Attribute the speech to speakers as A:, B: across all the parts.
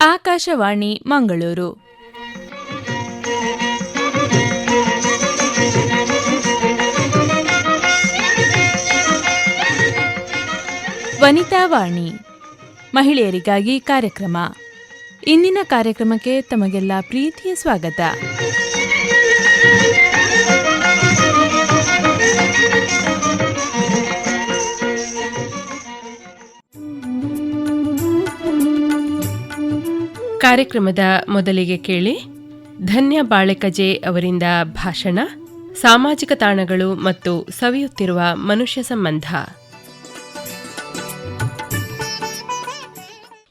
A: ಆಕಾಶವಾಣಿ ಮಂಗಳೂರು. ವನಿತಾ ವಾಣಿ ಮಹಿಳೆಯರಿಗಾಗಿ ಕಾರ್ಯಕ್ರಮ. ಇಂದಿನ ಕಾರ್ಯಕ್ರಮಕ್ಕೆ ತಮಗೆಲ್ಲ ಪ್ರೀತಿಯ ಸ್ವಾಗತ.
B: ಕಾರ್ಯಕ್ರಮದ ಮೊದಲಿಗೆ ಕೇಳಿ ಧನ್ಯ ಬಾಳೆಕಜೆ ಅವರಿಂದ ಭಾಷಣ ಸಾಮಾಜಿಕ ತಾಣಗಳು ಮತ್ತು ಸವಿಯುತ್ತಿರುವ ಮನುಷ್ಯ ಸಂಬಂಧ.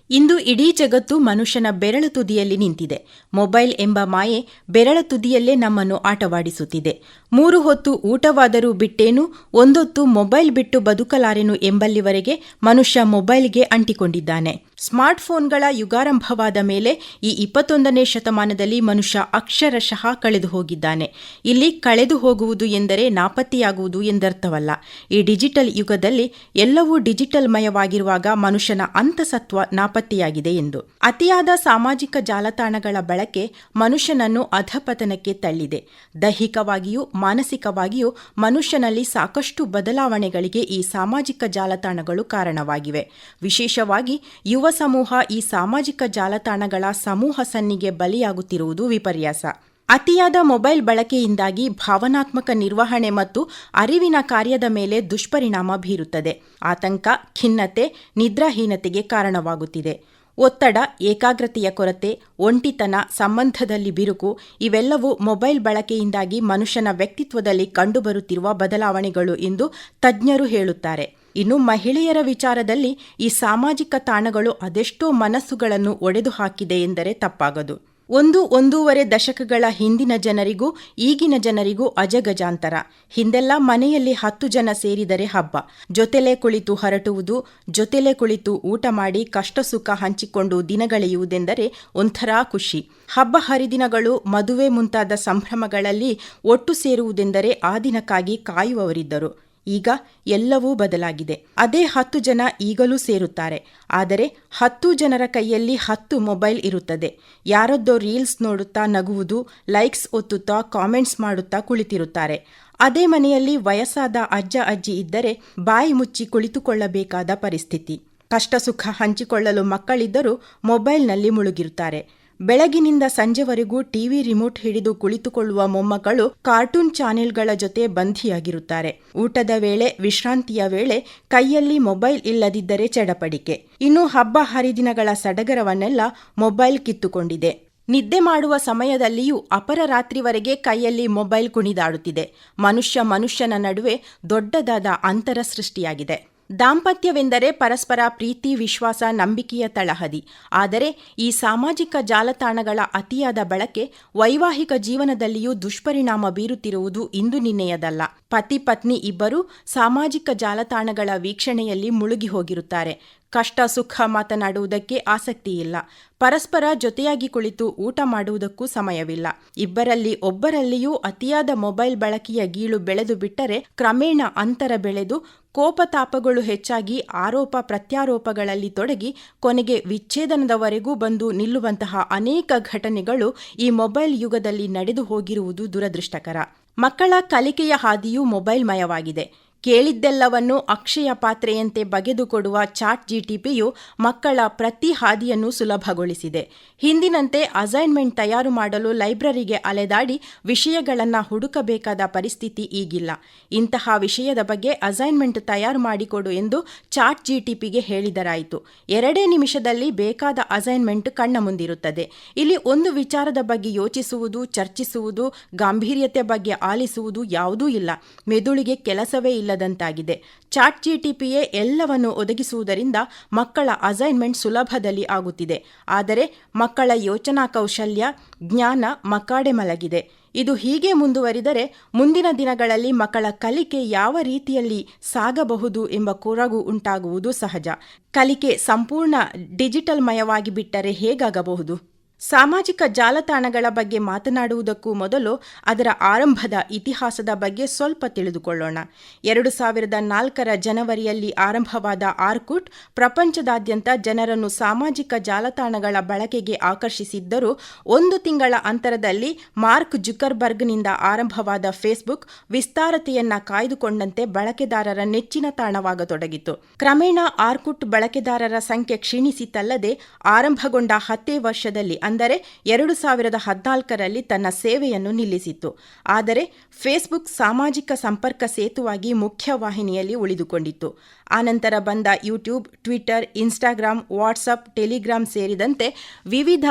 C: ಇಂದು ಇಡೀ ಜಗತ್ತು ಮನುಷ್ಯನ ಬೆರಳ ತುದಿಯಲ್ಲಿ ನಿಂತಿದೆ. ಮೊಬೈಲ್ ಎಂಬ ಮಾಯೆ ಬೆರಳ ತುದಿಯಲ್ಲೇ ನಮ್ಮನ್ನು ಆಟವಾಡಿಸುತ್ತಿದೆ. ಮೂರು ಹೊತ್ತು ಊಟವಾದರೂ ಬಿಟ್ಟೇನು, ಒಂದೊತ್ತು ಮೊಬೈಲ್ ಬಿಟ್ಟು ಬದುಕಲಾರೆನು ಎಂಬಲ್ಲಿವರೆಗೆ ಮನುಷ್ಯ ಮೊಬೈಲ್ಗೆ ಅಂಟಿಕೊಂಡಿದ್ದಾನೆ. ಸ್ಮಾರ್ಟ್ಫೋನ್ಗಳ ಯುಗಾರಂಭವಾದ ಮೇಲೆ ಈ ಇಪ್ಪತ್ತೊಂದನೇ ಶತಮಾನದಲ್ಲಿ ಮನುಷ್ಯ ಅಕ್ಷರಶಃ ಕಳೆದು ಹೋಗಿದ್ದಾನೆ. ಇಲ್ಲಿ ಕಳೆದು ಹೋಗುವುದು ಎಂದರೆ ನಾಪತ್ತೆಯಾಗುವುದು ಎಂದರ್ಥವಲ್ಲ. ಈ ಡಿಜಿಟಲ್ ಯುಗದಲ್ಲಿ ಎಲ್ಲವೂ ಡಿಜಿಟಲ್ ಮಯವಾಗಿರುವಾಗ ಮನುಷ್ಯನ ಅಂತಸತ್ವ ನಾಪತ್ತೆಯಾಗಿದೆ ಎಂದು. ಅತಿಯಾದ ಸಾಮಾಜಿಕ ಜಾಲತಾಣಗಳ ಬಳಕೆ ಮನುಷ್ಯನನ್ನು ಅಧಪತನಕ್ಕೆ ತಳ್ಳಿದೆ. ದೈಹಿಕವಾಗಿಯೂ ಮಾನಸಿಕವಾಗಿಯೂ ಮನುಷ್ಯನಲ್ಲಿ ಸಾಕಷ್ಟು ಬದಲಾವಣೆಗಳಿಗೆ ಈ ಸಾಮಾಜಿಕ ಜಾಲತಾಣಗಳು ಕಾರಣವಾಗಿವೆ. ವಿಶೇಷವಾಗಿ ಯುವ ಸಮೂಹ ಈ ಸಾಮಾಜಿಕ ಜಾಲತಾಣಗಳ ಸಮೂಹ ಸನ್ನಿಗೆ ಬಲಿಯಾಗುತ್ತಿರುವುದು ವಿಪರ್ಯಾಸ. ಅತಿಯಾದ ಮೊಬೈಲ್ ಬಳಕೆಯಿಂದಾಗಿ ಭಾವನಾತ್ಮಕ ನಿರ್ವಹಣೆ ಮತ್ತು ಅರಿವಿನ ಕಾರ್ಯದ ಮೇಲೆ ದುಷ್ಪರಿಣಾಮ ಬೀರುತ್ತದೆ. ಆತಂಕ, ಖಿನ್ನತೆ, ನಿದ್ರಾಹೀನತೆಗೆ ಕಾರಣವಾಗುತ್ತಿದೆ. ಒತ್ತಡ, ಏಕಾಗ್ರತೆಯ ಕೊರತೆ, ಒಂಟಿತನ, ಸಂಬಂಧದಲ್ಲಿ ಬಿರುಕು ಇವೆಲ್ಲವೂ ಮೊಬೈಲ್ ಬಳಕೆಯಿಂದಾಗಿ ಮನುಷ್ಯನ ವ್ಯಕ್ತಿತ್ವದಲ್ಲಿ ಕಂಡುಬರುತ್ತಿರುವ ಬದಲಾವಣೆಗಳು ಎಂದು ತಜ್ಞರು ಹೇಳುತ್ತಾರೆ. ಇನ್ನು ಮಹಿಳೆಯರ ವಿಚಾರದಲ್ಲಿ ಈ ಸಾಮಾಜಿಕ ತಾಣಗಳು ಅದೆಷ್ಟೋ ಮನಸ್ಸುಗಳನ್ನು ಒಡೆದು ಹಾಕಿದೆ ಎಂದರೆ ತಪ್ಪಾಗದು. ಒಂದು ಒಂದೂವರೆ ದಶಕಗಳ ಹಿಂದಿನ ಜನರಿಗೂ ಈಗಿನ ಜನರಿಗೂ ಅಜಗಜಾಂತರ. ಹಿಂದೆಲ್ಲ ಮನೆಯಲ್ಲಿ ಹತ್ತು ಜನ ಸೇರಿದರೆ ಹಬ್ಬ. ಜೊತೆಲೆ ಕುಳಿತು ಹರಟುವುದು, ಜೊತೆಲೆ ಕುಳಿತು ಊಟ ಮಾಡಿ ಕಷ್ಟ ಸುಖ ಹಂಚಿಕೊಂಡು ದಿನಗಳೆಯುವುದೆಂದರೆ ಒಂಥರಾ ಖುಷಿ. ಹಬ್ಬ ಹರಿದಿನಗಳು ಮದುವೆ ಮುಂತಾದ ಸಂಭ್ರಮಗಳಲ್ಲಿ ಒಟ್ಟು ಸೇರುವುದೆಂದರೆ ಆ ದಿನಕ್ಕಾಗಿ ಕಾಯುವವರಿದ್ದರು. ಈಗ ಎಲ್ಲವೂ ಬದಲಾಗಿದೆ. ಅದೇ ಹತ್ತು ಜನ ಈಗಲೂ ಸೇರುತ್ತಾರೆ. ಆದರೆ ಹತ್ತು ಜನರ ಕೈಯಲ್ಲಿ ಹತ್ತು ಮೊಬೈಲ್ ಇರುತ್ತದೆ. ಯಾರದ್ದೋ ರೀಲ್ಸ್ ನೋಡುತ್ತಾ ನಗುವುದು, ಲೈಕ್ಸ್ ಒತ್ತುತ್ತಾ ಕಾಮೆಂಟ್ಸ್ ಮಾಡುತ್ತಾ ಕುಳಿತಿರುತ್ತಾರೆ. ಅದೇ ಮನೆಯಲ್ಲಿ ವಯಸ್ಸಾದ ಅಜ್ಜ ಅಜ್ಜಿ ಇದ್ದರೆ ಬಾಯಿ ಮುಚ್ಚಿ ಕುಳಿತುಕೊಳ್ಳಬೇಕಾದ ಪರಿಸ್ಥಿತಿ. ಕಷ್ಟ ಸುಖ ಹಂಚಿಕೊಳ್ಳಲು ಮಕ್ಕಳಿದ್ದರೂ ಮೊಬೈಲ್ನಲ್ಲಿ ಮುಳುಗಿರುತ್ತಾರೆ. ಬೆಳಗಿನಿಂದ ಸಂಜೆವರೆಗೂ ಟಿವಿ ರಿಮೋಟ್ ಹಿಡಿದು ಕುಳಿತುಕೊಳ್ಳುವ ಮೊಮ್ಮಕ್ಕಳು ಕಾರ್ಟೂನ್ ಚಾನೆಲ್ಗಳ ಜೊತೆ ಬಂಧಿಯಾಗಿರುತ್ತಾರೆ. ಊಟದ ವೇಳೆ, ವಿಶ್ರಾಂತಿಯ ವೇಳೆ ಕೈಯಲ್ಲಿ ಮೊಬೈಲ್ ಇಲ್ಲದಿದ್ದರೆ ಚಡಪಡಿಕೆ. ಇನ್ನು ಹಬ್ಬ ಹರಿದಿನಗಳ ಸಡಗರವನ್ನೆಲ್ಲ ಮೊಬೈಲ್ ಕಿತ್ತುಕೊಂಡಿದೆ. ನಿದ್ದೆ ಮಾಡುವ ಸಮಯದಲ್ಲಿಯೂ ಅಪರ ರಾತ್ರಿವರೆಗೆ ಕೈಯಲ್ಲಿ ಮೊಬೈಲ್ ಕುಣಿದಾಡುತ್ತಿದೆ. ಮನುಷ್ಯ ಮನುಷ್ಯನ ನಡುವೆ ದೊಡ್ಡದಾದ ಅಂತರ ಸೃಷ್ಟಿಯಾಗಿದೆ. ದಾಂಪತ್ಯವೆಂದರೆ ಪರಸ್ಪರ ಪ್ರೀತಿ, ವಿಶ್ವಾಸ, ನಂಬಿಕೆಯ ತಳಹದಿ. ಆದರೆ ಈ ಸಾಮಾಜಿಕ ಜಾಲತಾಣಗಳ ಅತಿಯಾದ ಬಳಕೆ ವೈವಾಹಿಕ ಜೀವನದಲ್ಲಿಯೂ ದುಷ್ಪರಿಣಾಮ ಬೀರುತ್ತಿರುವುದು ಇಂದು ನಿನ್ನೆಯದಲ್ಲ. ಪತಿ ಪತ್ನಿ ಇಬ್ಬರೂ ಸಾಮಾಜಿಕ ಜಾಲತಾಣಗಳ ವೀಕ್ಷಣೆಯಲ್ಲಿ ಮುಳುಗಿ ಹೋಗಿರುತ್ತಾರೆ. ಕಷ್ಟ, ಸುಖ ಮಾತನಾಡುವುದಕ್ಕೆ ಆಸಕ್ತಿ ಇಲ್ಲ ಪರಸ್ಪರ ಜೊತೆಯಾಗಿ ಕುಳಿತು ಊಟ ಮಾಡುವುದಕ್ಕೂ ಸಮಯವಿಲ್ಲ. ಇಬ್ಬರಲ್ಲಿ ಒಬ್ಬರಲ್ಲಿಯೂ ಅತಿಯಾದ ಮೊಬೈಲ್ ಬಳಕೆಯ ಗೀಳು ಬೆಳೆದು ಬಿಟ್ಟರೆ ಕ್ರಮೇಣ ಅಂತರ ಬೆಳೆದು ಕೋಪತಾಪಗಳು ಹೆಚ್ಚಾಗಿ ಆರೋಪ, ಪ್ರತ್ಯಾರೋಪಗಳಲ್ಲಿ ತೊಡಗಿ ಕೊನೆಗೆ ವಿಚ್ಛೇದನದವರೆಗೂ ಬಂದು ನಿಲ್ಲುವಂತಹ ಅನೇಕ ಘಟನೆಗಳು ಈ ಮೊಬೈಲ್ ಯುಗದಲ್ಲಿ ನಡೆದು ಹೋಗಿರುವುದು ದುರದೃಷ್ಟಕರ. ಮಕ್ಕಳ ಕಲಿಕೆಯ ಹಾದಿಯು ಮೊಬೈಲ್ ಮಯವಾಗಿದೆ ಕೇಳಿದ್ದೆಲ್ಲವನ್ನು ಅಕ್ಷಯ ಪಾತ್ರೆಯಂತೆ ಬಗೆದುಕೊಡುವ ಚಾಟ್ ಜಿಟಿಪಿಯು ಮಕ್ಕಳ ಪ್ರತಿ ಹಾದಿಯನ್ನು ಸುಲಭಗೊಳಿಸಿದೆ. ಹಿಂದಿನಂತೆ ಅಸೈನ್ಮೆಂಟ್ ತಯಾರು ಮಾಡಲು ಲೈಬ್ರರಿಗೆ ಅಲೆದಾಡಿ ವಿಷಯಗಳನ್ನು ಹುಡುಕಬೇಕಾದ ಪರಿಸ್ಥಿತಿ ಈಗಿಲ್ಲ. ಇಂತಹ ವಿಷಯದ ಬಗ್ಗೆ ಅಸೈನ್ಮೆಂಟ್ ತಯಾರು ಮಾಡಿಕೊಡು ಎಂದು ಚಾಟ್ ಜಿಟಿಪಿಗೆ ಹೇಳಿದರಾಯಿತು. ಎರಡೇ ನಿಮಿಷದಲ್ಲಿ ಬೇಕಾದ ಅಸೈನ್ಮೆಂಟ್ ಕಣ್ಣ ಮುಂದಿರುತ್ತದೆ. ಇಲ್ಲಿ ಒಂದು ವಿಚಾರದ ಬಗ್ಗೆ ಯೋಚಿಸುವುದು, ಚರ್ಚಿಸುವುದು, ಗಾಂಭೀರ್ಯತೆ ಬಗ್ಗೆ ಆಲಿಸುವುದು ಯಾವುದೂ ಇಲ್ಲ. ಮೆದುಳಿಗೆ ಕೆಲಸವೇ ಇಲ್ಲದಂತಾಗಿದೆ. ಚಾಟ್ ಜಿಟಿಪಿಯೇ ಎಲ್ಲವನ್ನು ಒದಗಿಸುವುದರಿಂದ ಮಕ್ಕಳ ಅಸೈನ್ಮೆಂಟ್ ಸುಲಭದಲ್ಲಿ ಆಗುತ್ತಿದೆ. ಆದರೆ ಮಕ್ಕಳ ಯೋಚನಾ ಕೌಶಲ್ಯ, ಜ್ಞಾನ ಮಕ್ಕಾಡೆ ಮಲಗಿದೆ. ಇದು ಹೀಗೆ ಮುಂದುವರಿದರೆ ಮುಂದಿನ ದಿನಗಳಲ್ಲಿ ಮಕ್ಕಳ ಕಲಿಕೆ ಯಾವ ರೀತಿಯಲ್ಲಿ ಸಾಗಬಹುದು ಎಂಬ ಕೊರಗು ಉಂಟಾಗುವುದು ಸಹಜ. ಕಲಿಕೆ ಸಂಪೂರ್ಣ ಡಿಜಿಟಲ್ ಮಯವಾಗಿ ಬಿಟ್ಟರೆ ಹೇಗಾಗಬಹುದು? ಸಾಮಾಜಿಕ ಜಾಲತಾಣಗಳ ಬಗ್ಗೆ ಮಾತನಾಡುವುದಕ್ಕೂ ಮೊದಲು ಅದರ ಆರಂಭದ ಇತಿಹಾಸದ ಬಗ್ಗೆ ಸ್ವಲ್ಪ ತಿಳಿದುಕೊಳ್ಳೋಣ. ಎರಡು ಸಾವಿರದ ನಾಲ್ಕರ ಜನವರಿಯಲ್ಲಿ ಆರಂಭವಾದ ಆರ್ಕುಟ್ ಪ್ರಪಂಚದಾದ್ಯಂತ ಜನರನ್ನು ಸಾಮಾಜಿಕ ಜಾಲತಾಣಗಳ ಬಳಕೆಗೆ ಆಕರ್ಷಿಸಿದ್ದರೂ ಒಂದು ತಿಂಗಳ ಅಂತರದಲ್ಲಿ ಮಾರ್ಕ್ ಜುಕರ್ಬರ್ಗ್ನಿಂದ ಆರಂಭವಾದ ಫೇಸ್ಬುಕ್ ವಿಸ್ತಾರತೆಯನ್ನ ಕಾಯ್ದುಕೊಂಡಂತೆ ಬಳಕೆದಾರರ ನೆಚ್ಚಿನ ತಾಣವಾಗತೊಡಗಿತು. ಕ್ರಮೇಣ ಆರ್ಕುಟ್ ಬಳಕೆದಾರರ ಸಂಖ್ಯೆ ಕ್ಷೀಣಿಸಿತಲ್ಲದೆ ಆರಂಭಗೊಂಡ ಹತ್ತೇ ವರ್ಷದಲ್ಲಿ ಅಂದರೆ ಎರಡು ಸಾವಿರದ ಹದಿನಾಲ್ಕರಲ್ಲಿ ತನ್ನ ಸೇವೆಯನ್ನು ನಿಲ್ಲಿಸಿತ್ತು. ಆದರೆ ಫೇಸ್ಬುಕ್ ಸಾಮಾಜಿಕ ಸಂಪರ್ಕ ಸೇತುವಾಗಿ ಮುಖ್ಯವಾಹಿನಿಯಲ್ಲಿ ಉಳಿದುಕೊಂಡಿತ್ತು. ಆನಂತರ ಬಂದ YouTube, Twitter Instagram WhatsApp Telegram ಸೇರಿದಂತೆ ವಿವಿಧ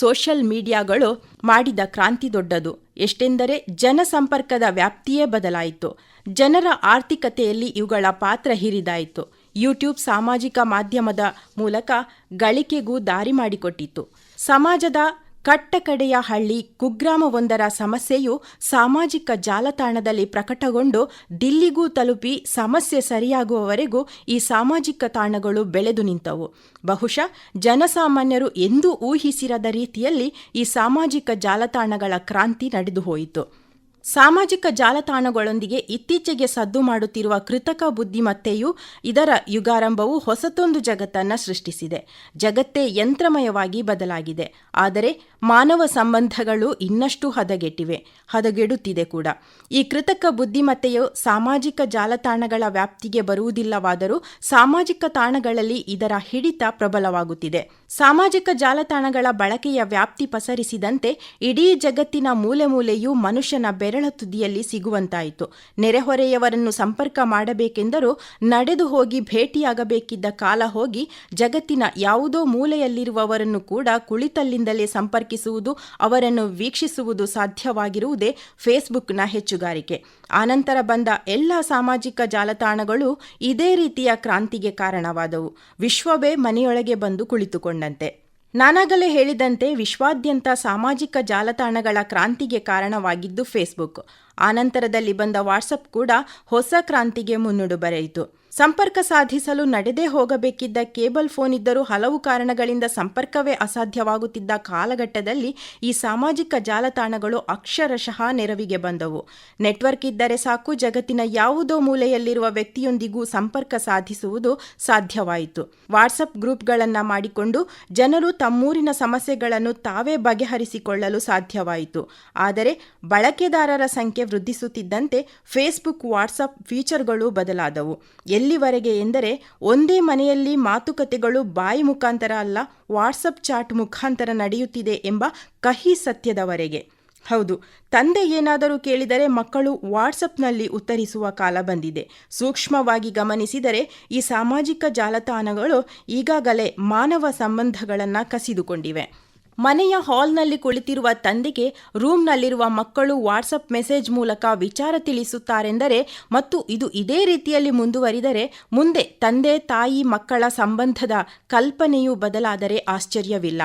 C: ಸೋಷಿಯಲ್ ಮೀಡಿಯಾಗಳು ಮಾಡಿದ ಕ್ರಾಂತಿ ದೊಡ್ಡದು. ಎಷ್ಟೆಂದರೆ ಜನಸಂಪರ್ಕದ ವ್ಯಾಪ್ತಿಯೇ ಬದಲಾಯಿತು. ಜನರ ಆರ್ಥಿಕತೆಯಲ್ಲಿ ಇವುಗಳ ಪಾತ್ರ ಹಿರಿದಾಯಿತು. ಯೂಟ್ಯೂಬ್ ಸಾಮಾಜಿಕ ಮಾಧ್ಯಮದ ಮೂಲಕ ಗಳಿಕೆಗೂ ದಾರಿ ಮಾಡಿಕೊಟ್ಟಿತು ಸಮಾಜದ ಕಟ್ಟಕಡೆಯ ಹಳ್ಳಿ ಕುಗ್ರಾಮವೊಂದರ ಸಮಸ್ಯೆಯು ಸಾಮಾಜಿಕ ಜಾಲತಾಣದಲ್ಲಿ ಪ್ರಕಟಗೊಂಡು ದಿಲ್ಲಿಗೂ ತಲುಪಿ ಸಮಸ್ಯೆ ಸರಿಯಾಗುವವರೆಗೂ ಈ ಸಾಮಾಜಿಕ ತಾಣಗಳು ಬೆಳೆದು ನಿಂತವು. ಬಹುಶಃ ಜನಸಾಮಾನ್ಯರು ಎಂದೂ ಊಹಿಸಿರದ ರೀತಿಯಲ್ಲಿ ಈ ಸಾಮಾಜಿಕ ಜಾಲತಾಣಗಳ ಕ್ರಾಂತಿ ನಡೆದು ಹೋಯಿತು ಸಾಮಾಜಿಕ ಜಾಲತಾಣಗಳೊಂದಿಗೆ ಇತ್ತೀಚೆಗೆ ಸದ್ದು ಮಾಡುತ್ತಿರುವ ಕೃತಕ ಬುದ್ಧಿಮತ್ತೆಯು ಇದರ ಯುಗಾರಂಭವು ಹೊಸತೊಂದು ಜಗತ್ತನ್ನು ಸೃಷ್ಟಿಸಿದೆ. ಜಗತ್ತೇ ಯಂತ್ರಮಯವಾಗಿ ಬದಲಾಗಿದೆ. ಆದರೆ ಮಾನವ ಸಂಬಂಧಗಳು ಇನ್ನಷ್ಟು ಹದಗೆಟ್ಟಿವೆ, ಹದಗೆಡುತ್ತಿದೆ ಕೂಡ. ಈ ಕೃತಕ ಬುದ್ಧಿಮತ್ತೆಯು ಸಾಮಾಜಿಕ ಜಾಲತಾಣಗಳ ವ್ಯಾಪ್ತಿಗೆ ಬರುವುದಿಲ್ಲವಾದರೂ ಸಾಮಾಜಿಕ ತಾಣಗಳಲ್ಲಿ ಇದರ ಹಿಡಿತ ಪ್ರಬಲವಾಗುತ್ತಿದೆ. ಸಾಮಾಜಿಕ ಜಾಲತಾಣಗಳ ಬಳಕೆಯ ವ್ಯಾಪ್ತಿ ಪಸರಿಸಿದಂತೆ ಇಡೀ ಜಗತ್ತಿನ ಮೂಲೆ ಮೂಲೆಯೂ ಮನುಷ್ಯನ ಬೆರಳ ತುದಿಯಲ್ಲಿ ಸಿಗುವಂತಾಯಿತು. ನೆರೆಹೊರೆಯವರನ್ನು ಸಂಪರ್ಕ ಮಾಡಬೇಕೆಂದರೂ ನಡೆದು ಹೋಗಿ ಭೇಟಿಯಾಗಬೇಕಿದ್ದ ಕಾಲ ಹೋಗಿ ಜಗತ್ತಿನ ಯಾವುದೋ ಮೂಲೆಯಲ್ಲಿರುವವರನ್ನು ಕೂಡ ಕುಳಿತಲ್ಲಿಂದಲೇ ಸಂಪರ್ಕಿಸುವುದು, ಅವರನ್ನು ವೀಕ್ಷಿಸುವುದು ಸಾಧ್ಯವಾಗಿರುವುದೇ ಫೇಸ್ಬುಕ್ನ ಹೆಚ್ಚುಗಾರಿಕೆ. ಆನಂತರ ಬಂದ ಎಲ್ಲ ಸಾಮಾಜಿಕ ಜಾಲತಾಣಗಳು ಇದೇ ರೀತಿಯ ಕ್ರಾಂತಿಗೆ ಕಾರಣವಾದವು. ವಿಶ್ವವೇ ಮನೆಯೊಳಗೆ ಬಂದು ಕುಳಿತುಕೊಂಡಂತೆ. ನಾನಾಗಲೇ ಹೇಳಿದಂತೆ ವಿಶ್ವಾದ್ಯಂತ ಸಾಮಾಜಿಕ ಜಾಲತಾಣಗಳ ಕ್ರಾಂತಿಗೆ ಕಾರಣವಾಗಿದ್ದು ಫೇಸ್ಬುಕ್. ಆನಂತರದಲ್ಲಿ ಬಂದ ವಾಟ್ಸಪ್ ಕೂಡ ಹೊಸ ಕ್ರಾಂತಿಗೆ ಮುನ್ನುಡು ಬರೆಯಿತು. ಸಂಪರ್ಕ ಸಾಧಿಸಲು ನಡೆದೇ ಹೋಗಬೇಕಿದ್ದ ಕೇಬಲ್ ಫೋನ್ ಇದ್ದರೂ ಹಲವು ಕಾರಣಗಳಿಂದ ಸಂಪರ್ಕವೇ ಅಸಾಧ್ಯವಾಗುತ್ತಿದ್ದ ಕಾಲಘಟ್ಟದಲ್ಲಿ ಈ ಸಾಮಾಜಿಕ ಜಾಲತಾಣಗಳು ಅಕ್ಷರಶಃ ನೆರವಿಗೆ ಬಂದವು. ನೆಟ್ವರ್ಕ್ ಇದ್ದರೆ ಸಾಕು, ಜಗತ್ತಿನ ಯಾವುದೋ ಮೂಲೆಯಲ್ಲಿರುವ ವ್ಯಕ್ತಿಯೊಂದಿಗೂ ಸಂಪರ್ಕ ಸಾಧಿಸುವುದು ಸಾಧ್ಯವಾಯಿತು. ವಾಟ್ಸಪ್ ಗ್ರೂಪ್ಗಳನ್ನು ಮಾಡಿಕೊಂಡು ಜನರು ತಮ್ಮೂರಿನ ಸಮಸ್ಯೆಗಳನ್ನು ತಾವೇ ಬಗೆಹರಿಸಿಕೊಳ್ಳಲು ಸಾಧ್ಯವಾಯಿತು. ಆದರೆ ಬಳಕೆದಾರರ ಸಂಖ್ಯೆ ವೃದ್ಧಿಸುತ್ತಿದ್ದಂತೆ ಫೇಸ್ಬುಕ್ ವಾಟ್ಸಪ್ ಫೀಚರ್ಗಳು ಬದಲಾದವು. ಎಲ್ಲಿವರೆಗೆ ಎಂದರೆ ಒಂದೇ ಮನೆಯಲ್ಲಿ ಮಾತುಕತೆಗಳು ಬಾಯಿ ಮುಖಾಂತರ ಅಲ್ಲ, ವಾಟ್ಸಪ್ ಚಾಟ್ ಮುಖಾಂತರ ನಡೆಯುತ್ತಿದೆ ಎಂಬ ಕಹಿ ಸತ್ಯದವರೆಗೆ. ಹೌದು, ತಂದೆ ಏನಾದರೂ ಕೇಳಿದರೆ ಮಕ್ಕಳು ವಾಟ್ಸಪ್ನಲ್ಲಿ ಉತ್ತರಿಸುವ ಕಾಲ ಬಂದಿದೆ. ಸೂಕ್ಷ್ಮವಾಗಿ ಗಮನಿಸಿದರೆ ಈ ಸಾಮಾಜಿಕ ಜಾಲತಾಣಗಳು ಈಗಾಗಲೇ ಮಾನವ ಸಂಬಂಧಗಳನ್ನು ಕಸಿದುಕೊಂಡಿವೆ. ಮನೆಯ ಹಾಲ್ನಲ್ಲಿ ಕುಳಿತಿರುವ ತಂದೆಗೆ ರೂಮ್ನಲ್ಲಿರುವ ಮಕ್ಕಳು ವಾಟ್ಸಪ್ ಮೆಸೇಜ್ ಮೂಲಕ ವಿಚಾರ ತಿಳಿಸುತ್ತಾರೆಂದರೆ, ಮತ್ತು ಇದು ಇದೇ ರೀತಿಯಲ್ಲಿ ಮುಂದುವರಿದರೆ, ಮುಂದೆ ತಂದೆ, ತಾಯಿ, ಮಕ್ಕಳ ಸಂಬಂಧದ ಕಲ್ಪನೆಯು ಬದಲಾದರೆ ಆಶ್ಚರ್ಯವಿಲ್ಲ.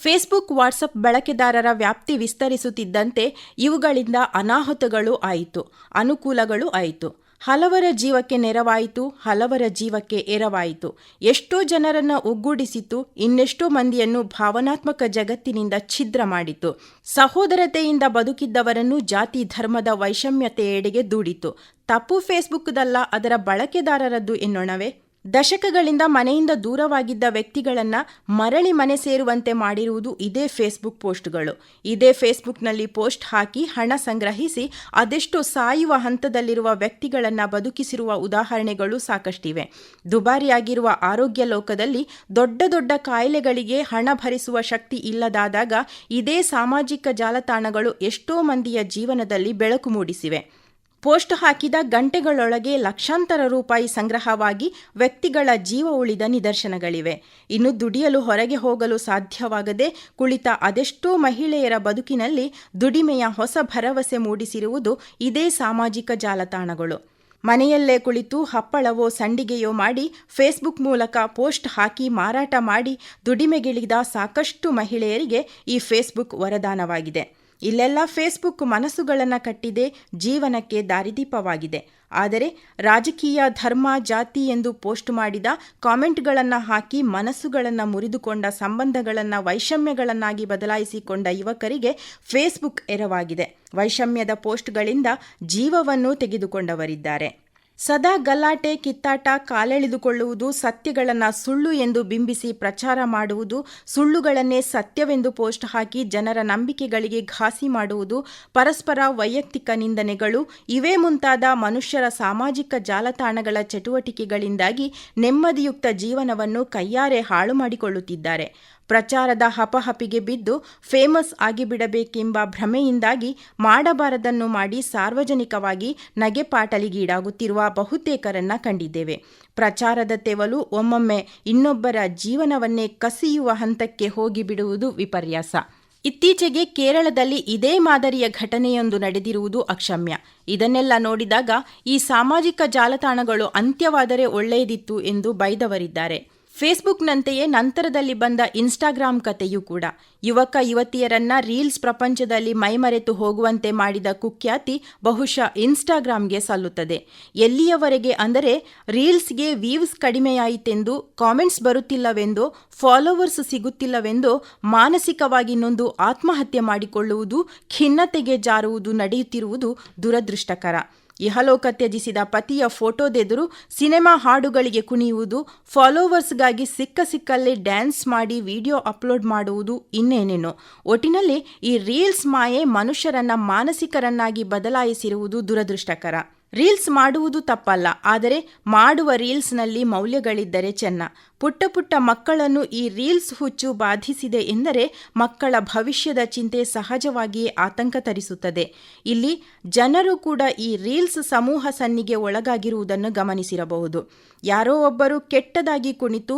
C: ಫೇಸ್ಬುಕ್ ವಾಟ್ಸಪ್ ಬಳಕೆದಾರರ ವ್ಯಾಪ್ತಿ ವಿಸ್ತರಿಸುತ್ತಿದ್ದಂತೆ ಇವುಗಳಿಂದ ಅನಾಹುತಗಳು ಆಯಿತು, ಅನುಕೂಲಗಳು ಆಯಿತು. ಹಲವರ ಜೀವಕ್ಕೆ ನೆರವಾಯಿತು, ಹಲವರ ಜೀವಕ್ಕೆ ಎರವಾಯಿತು. ಎಷ್ಟೋ ಜನರನ್ನು ಒಗ್ಗೂಡಿಸಿತು, ಇನ್ನೆಷ್ಟೋ ಮಂದಿಯನ್ನು ಭಾವನಾತ್ಮಕ ಜಗತ್ತಿನಿಂದ ಛಿದ್ರ ಮಾಡಿತು. ಸಹೋದರತೆಯಿಂದ ಬದುಕಿದ್ದವರನ್ನು ಜಾತಿ, ಧರ್ಮದ ವೈಷಮ್ಯತೆಯೆಡೆಗೆ ದೂಡಿತು. ತಪ್ಪು ಫೇಸ್ಬುಕ್ದಲ್ಲ ಅದರ ಬಳಕೆದಾರರದ್ದು ಎನ್ನೋಣವೇ? ದಶಕಗಳಿಂದ ಮನೆಯಿಂದ ದೂರವಾಗಿದ್ದ ವ್ಯಕ್ತಿಗಳನ್ನು ಮರಳಿ ಮನೆ ಸೇರುವಂತೆ ಮಾಡಿರುವುದು ಇದೇ ಫೇಸ್ಬುಕ್ ಪೋಸ್ಟ್ಗಳು. ಇದೇ ಫೇಸ್ಬುಕ್ನಲ್ಲಿ ಪೋಸ್ಟ್ ಹಾಕಿ ಹಣ ಸಂಗ್ರಹಿಸಿ ಅದೆಷ್ಟು ಸಾಯುವ ಹಂತದಲ್ಲಿರುವ ವ್ಯಕ್ತಿಗಳನ್ನು ಬದುಕಿಸಿರುವ ಉದಾಹರಣೆಗಳು ಸಾಕಷ್ಟಿವೆ. ದುಬಾರಿಯಾಗಿರುವ ಆರೋಗ್ಯ ಲೋಕದಲ್ಲಿ ದೊಡ್ಡ ದೊಡ್ಡ ಕಾಯಿಲೆಗಳಿಗೆ ಹಣ ಭರಿಸುವ ಶಕ್ತಿ ಇಲ್ಲದಾದಾಗ ಇದೇ ಸಾಮಾಜಿಕ ಜಾಲತಾಣಗಳು ಎಷ್ಟೋ ಮಂದಿಯ ಜೀವನದಲ್ಲಿ ಬೆಳಕು ಮೂಡಿಸಿವೆ. ಪೋಸ್ಟ್ ಹಾಕಿದ ಗಂಟೆಗಳೊಳಗೆ ಲಕ್ಷಾಂತರ ರೂಪಾಯಿ ಸಂಗ್ರಹವಾಗಿ ವ್ಯಕ್ತಿಗಳ ಜೀವ ಉಳಿದ ನಿದರ್ಶನಗಳಿವೆ. ಇನ್ನು ದುಡಿಯಲು ಹೊರಗೆ ಹೋಗಲು ಸಾಧ್ಯವಾಗದೆ ಕುಳಿತ ಅದೆಷ್ಟೋ ಮಹಿಳೆಯರ ಬದುಕಿನಲ್ಲಿ ದುಡಿಮೆಯ ಹೊಸ ಭರವಸೆ ಮೂಡಿಸಿರುವುದು ಇದೇ ಸಾಮಾಜಿಕ ಜಾಲತಾಣಗಳು. ಮನೆಯಲ್ಲೇ ಕುಳಿತು ಹಪ್ಪಳವೋ ಸಂಡಿಗೆಯೋ ಮಾಡಿ ಫೇಸ್ಬುಕ್ ಮೂಲಕ ಪೋಸ್ಟ್ ಹಾಕಿ ಮಾರಾಟ ಮಾಡಿ ದುಡಿಮೆಗಿಳಿದ ಸಾಕಷ್ಟು ಮಹಿಳೆಯರಿಗೆ ಈ ಫೇಸ್ಬುಕ್ ವರದಾನವಾಗಿದೆ. ಇಲ್ಲೆಲ್ಲ ಫೇಸ್ಬುಕ್ ಮನಸ್ಸುಗಳನ್ನು ಕಟ್ಟಿದೆ, ಜೀವನಕ್ಕೆ ದಾರಿದೀಪವಾಗಿದೆ. ಆದರೆ ರಾಜಕೀಯ, ಧರ್ಮ, ಜಾತಿ ಎಂದು ಪೋಸ್ಟ್ ಮಾಡಿದ ಕಾಮೆಂಟ್ಗಳನ್ನು ಹಾಕಿ ಮನಸ್ಸುಗಳನ್ನು ಮುರಿದುಕೊಂಡ ಸಂಬಂಧಗಳನ್ನು, ವೈಷಮ್ಯಗಳನ್ನಾಗಿ ಬದಲಾಯಿಸಿಕೊಂಡ ಯುವಕರಿಗೆ ಫೇಸ್ಬುಕ್ ಎರವಾಗಿದೆ. ವೈಷಮ್ಯದ ಪೋಸ್ಟ್ಗಳಿಂದ ಜೀವವನ್ನು ತೆಗೆದುಕೊಂಡವರಿದ್ದಾರೆ. ಸದಾ ಗಲಾಟೆ, ಕಿತ್ತಾಟ, ಕಾಲೆಳೆದುಕೊಳ್ಳುವುದು ಸತ್ಯಗಳನ್ನು ಸುಳ್ಳು ಎಂದು ಬಿಂಬಿಸಿ ಪ್ರಚಾರ ಮಾಡುವುದು ಸುಳ್ಳುಗಳನ್ನೇ ಸತ್ಯವೆಂದು ಪೋಸ್ಟ್ ಹಾಕಿ ಜನರ ನಂಬಿಕೆಗಳಿಗೆ ಘಾಸಿ ಮಾಡುವುದು ಪರಸ್ಪರ ವೈಯಕ್ತಿಕ ನಿಂದನೆಗಳು. ಇವೇ ಮುಂತಾದ ಮನುಷ್ಯರ ಸಾಮಾಜಿಕ ಜಾಲತಾಣಗಳ ಚಟುವಟಿಕೆಗಳಿಂದಾಗಿ ನೆಮ್ಮದಿಯುಕ್ತ ಜೀವನವನ್ನು ಕೈಯಾರೆ ಹಾಳು ಮಾಡಿಕೊಳ್ಳುತ್ತಿದ್ದಾರೆ. ಪ್ರಚಾರದ ಹಪಹಪಿಗೆ ಬಿದ್ದು ಫೇಮಸ್ ಆಗಿಬಿಡಬೇಕೆಂಬ ಭ್ರಮೆಯಿಂದಾಗಿ ಮಾಡಬಾರದನ್ನು ಮಾಡಿ ಸಾರ್ವಜನಿಕವಾಗಿ ನಗೆಪಾಟಲಿಗೀಡಾಗುತ್ತಿರುವ ಬಹುತೇಕರನ್ನ ಕಂಡಿದ್ದೇವೆ. ಪ್ರಚಾರದ ತೆವಲು ಒಮ್ಮೊಮ್ಮೆ ಇನ್ನೊಬ್ಬರ ಜೀವನವನ್ನೇ ಕಸಿಯುವ ಹಂತಕ್ಕೆ ಹೋಗಿಬಿಡುವುದು ವಿಪರ್ಯಾಸ. ಇತ್ತೀಚೆಗೆ ಕೇರಳದಲ್ಲಿ ಇದೇ ಮಾದರಿಯ ಘಟನೆಯೊಂದು ನಡೆದಿರುವುದು ಅಕ್ಷಮ್ಯ. ಇದನ್ನೆಲ್ಲ ನೋಡಿದಾಗ ಈ ಸಾಮಾಜಿಕ ಜಾಲತಾಣಗಳು ಅಂತ್ಯವಾದರೆ ಒಳ್ಳೆಯದಿತ್ತು ಎಂದು ಬೈದವರಿದ್ದಾರೆ. ಫೇಸ್ಬುಕ್ನಂತೆಯೇ ನಂತರದಲ್ಲಿ ಬಂದ ಇನ್ಸ್ಟಾಗ್ರಾಮ್ ಕಥೆಯೂ ಕೂಡ. ಯುವಕ ಯುವತಿಯರನ್ನ ರೀಲ್ಸ್ ಪ್ರಪಂಚದಲ್ಲಿ ಮೈಮರೆತು ಹೋಗುವಂತೆ ಮಾಡಿದ ಕುಖ್ಯಾತಿ ಬಹುಶಃ ಇನ್ಸ್ಟಾಗ್ರಾಮ್ಗೆ ಸಲ್ಲುತ್ತದೆ. ಎಲ್ಲಿಯವರೆಗೆ ಅಂದರೆ ರೀಲ್ಸ್ಗೆ ವ್ಯೂವ್ಸ್ ಕಡಿಮೆಯಾಯಿತೆಂದು ಕಾಮೆಂಟ್ಸ್ ಬರುತ್ತಿಲ್ಲವೆಂದೋ, ಫಾಲೋವರ್ಸ್ ಸಿಗುತ್ತಿಲ್ಲವೆಂದೋ ಮಾನಸಿಕವಾಗಿ ನೊಂದು ಆತ್ಮಹತ್ಯೆ ಮಾಡಿಕೊಳ್ಳುವುದು, ಖಿನ್ನತೆಗೆ ಜಾರುವುದು ನಡೆಯುತ್ತಿರುವುದು ದುರದೃಷ್ಟಕರ. ಇಹಲೋಕ ತ್ಯಜಿಸಿದ ಪತಿಯ ಫೋಟೋದೆದುರು ಸಿನಿಮಾ ಹಾಡುಗಳಿಗೆ ಕುಣಿಯುವುದು, ಫಾಲೋವರ್ಸ್ಗಾಗಿ ಸಿಕ್ಕ ಸಿಕ್ಕಲ್ಲಿ ಡ್ಯಾನ್ಸ್ ಮಾಡಿ ವಿಡಿಯೋ ಅಪ್ಲೋಡ್ ಮಾಡುವುದು ಇನ್ನೇನೇನೋ. ಒಟ್ಟಿನಲ್ಲಿ ಈ ರೀಲ್ಸ್ ಮಾಯೆ ಮನುಷ್ಯರನ್ನ ಮಾನಸಿಕರನ್ನಾಗಿ ಬದಲಾಯಿಸಿರುವುದು ದುರದೃಷ್ಟಕರ. ರೀಲ್ಸ್ ಮಾಡುವುದು ತಪ್ಪಲ್ಲ, ಆದರೆ ಮಾಡುವ ರೀಲ್ಸ್ನಲ್ಲಿ ಮೌಲ್ಯಗಳಿದ್ದರೆ ಚೆನ್ನ. ಪುಟ್ಟ ಪುಟ್ಟ ಮಕ್ಕಳನ್ನು ಈ ರೀಲ್ಸ್ ಹುಚ್ಚು ಬಾಧಿಸಿದೆ ಎಂದರೆ ಮಕ್ಕಳ ಭವಿಷ್ಯದ ಚಿಂತೆ ಸಹಜವಾಗಿಯೇ ಆತಂಕ ತರಿಸುತ್ತದೆ. ಇಲ್ಲಿ ಜನರು ಕೂಡ ಈ ರೀಲ್ಸ್ ಸಮೂಹ ಸನ್ನಿಗೆ ಒಳಗಾಗಿರುವುದನ್ನು ಗಮನಿಸಿರಬಹುದು. ಯಾರೋ ಒಬ್ಬರು ಕೆಟ್ಟದಾಗಿ ಕುಣಿತು